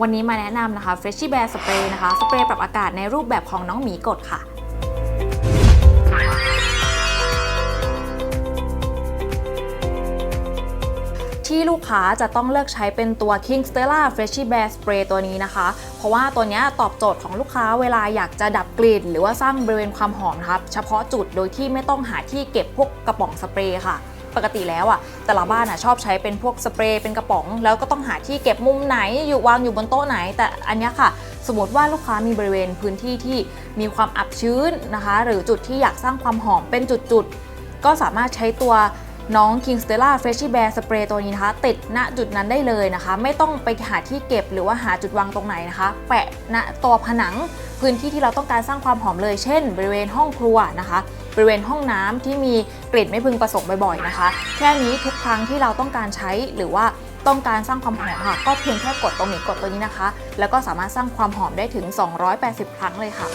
วันนี้มาแนะนำนะคะ Freshie Bear Spray นะคะ สเปรย์ปรับอากาศในรูปแบบของน้องหมีกดค่ะที่ลูกค้าจะต้องเลือกใช้เป็นตัว King Stella Freshie Bear Spray ตัวนี้นะคะ เพราะว่าตัวนี้ตอบโจทย์ของลูกค้าเวลาอยากจะดับกลิ่น หรือว่าสร้างบริเวณความหอมครับ เฉพาะจุดโดยที่ไม่ต้องหาที่เก็บพวกกระป๋องสเปรย์ค่ะ ปกติแล้วอะแต่ละบ้านอะชอบใช้เป็นพวกสเปรย์เป็นกระป๋อง แล้วก็ต้องหาที่เก็บมุมไหนอยู่วางอยู่บนโต๊ะไหน แต่อันนี้ค่ะ สมมติว่าลูกค้ามีบริเวณพื้นที่ที่มีความอับชื้นนะคะ หรือจุดที่อยากสร้างความหอมเป็นจุดๆก็สามารถใช้ตัวน้อง King Stella Freshie Bear Spray ตัวนี้นะคะ ติดณจุดนั้นได้เลยนะคะ ไม่ต้องไปหาที่เก็บหรือว่าหาจุดวางตรงไหนนะคะ แปะณตัวผนังพื้นที่ที่เราต้องการสร้างความหอมเลย เช่น บริเวณห้องครัวนะคะ บริเวณห้องน้ำที่มีกลิ่นไม่พึงประสงค์บ่อยๆนะคะ แค่นี้ทุกครั้งที่เราต้องการใช้หรือว่าต้องการสร้างความหอมค่ะ ก็เพียงแค่กดตรงนี้กดตัวนี้นะคะ แล้วก็สามารถสร้างความหอมได้ถึง 280 ครั้งเลยค่ะ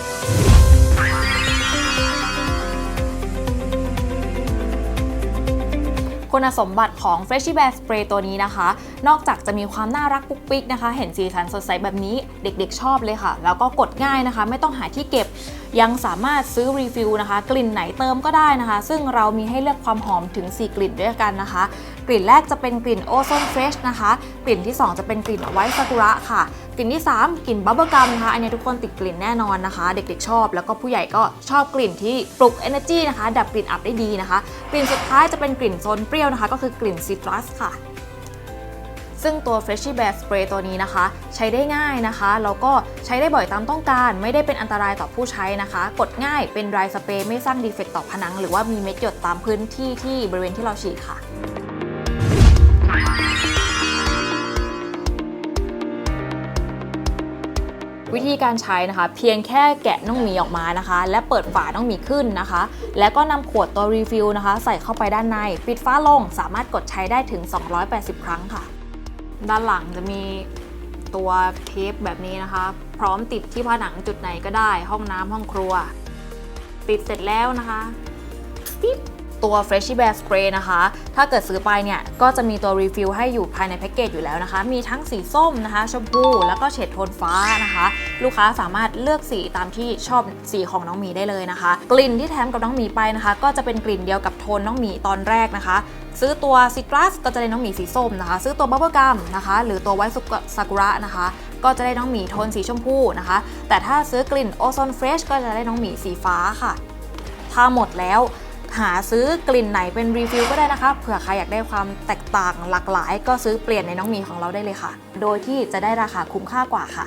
คุณสมบัติของ Freshie Bear Spray ตัวนี้นะคะ นอกจากจะมีความน่ารักปุ๊กปิ๊กนะคะ เห็นสีสันสดใสแบบนี้เด็กๆชอบเลยค่ะ แล้วก็กดง่ายนะคะ ไม่ต้องหาที่เก็บ ยังสามารถซื้อรีฟิลนะคะ กลิ่นไหนเติมก็ได้นะคะ ซึ่งเรามีให้เลือกความหอมถึง 4 กลิ่นด้วยกันนะคะ กลิ่นแรกจะเป็นกลิ่นโอโซนเฟรชนะคะ กลิ่นที่ 2 จะเป็นกลิ่นไวท์ซากุระค่ะ กลิ่นที่ 3 กลิ่นบับเบิลกัมนะคะอันนี้ทุกคนติดกลิ่นแน่นอนนะคะ เด็กๆชอบ แล้วก็ผู้ใหญ่ก็ชอบกลิ่นที่ปลุก energy นะคะ ดับกลิ่นอับได้ดีนะคะ กลิ่นสุดท้ายจะเป็นกลิ่นโซนเปรี้ยวนะคะ ก็คือกลิ่นซิตรัสค่ะ ซึ่งตัว Freshie Bear Spray ตัวนี้นะคะ ใช้ได้ง่ายนะคะแล้วก็ใช้ได้บ่อยตามต้องการ ไม่ได้เป็นอันตรายต่อผู้ใช้นะคะ กดง่ายเป็น dry spray ไม่สร้างดีเฟกต์ต่อผนัง หรือว่ามีเม็ดหยดตามพื้นที่ที่บริเวณที่เราฉีดค่ะวิธีการใช้นะคะ เพียงแค่แกะน้องหมีออกมานะคะ และเปิดฝาน้องหมีขึ้นนะคะ แล้วก็นำขวดตัวรีฟิลนะคะ ใส่เข้าไปด้านใน ปิดฝาลงสามารถกดใช้ได้ถึง 280 ครั้งค่ะ ด้านหลังจะมีตัวเทปแบบนี้นะคะ พร้อมติดที่ผนังจุดไหนก็ได้ห้องน้ำห้องครัว ติดเสร็จแล้วนะคะปิ๊บ ตัว Freshie Bear Spray นะคะ ถ้าเกิดซื้อไปเนี่ย ก็จะมีตัวรีฟิลให้อยู่ภายในแพ็กเกจอยู่แล้วนะคะ มีทั้งสีส้มนะคะ ชมพู แล้วก็เฉดโทนฟ้านะคะ ลูกค้าสามารถเลือกสีตามที่ชอบสีของน้องหมีได้เลยนะคะ กลิ่นที่แถมกับน้องหมีไปนะคะ ก็จะเป็นกลิ่นเดียวกับโทนน้องหมีตอนแรกนะคะ ซื้อตัวซิตรัสก็จะได้น้องหมีสีส้มนะคะ ซื้อตัวบับเบิลกัมนะคะ หรือตัวไวท์ซากุระนะคะก็จะได้น้องหมีโทนสีชมพูนะคะ แต่ถ้าซื้อกลิ่นโอโซนเฟรชก็จะได้น้องหมีสีฟ้าค่ะ ถ้าหมดแล้ว หาซื้อกลิ่นไหนเป็นรีฟิลก็ได้นะคะ เผื่อใครอยากได้ความแตกต่างหลากหลาย ก็ซื้อเปลี่ยนในน้องมีของเราได้เลยค่ะ โดยที่จะได้ราคาคุ้มค่ากว่าค่ะ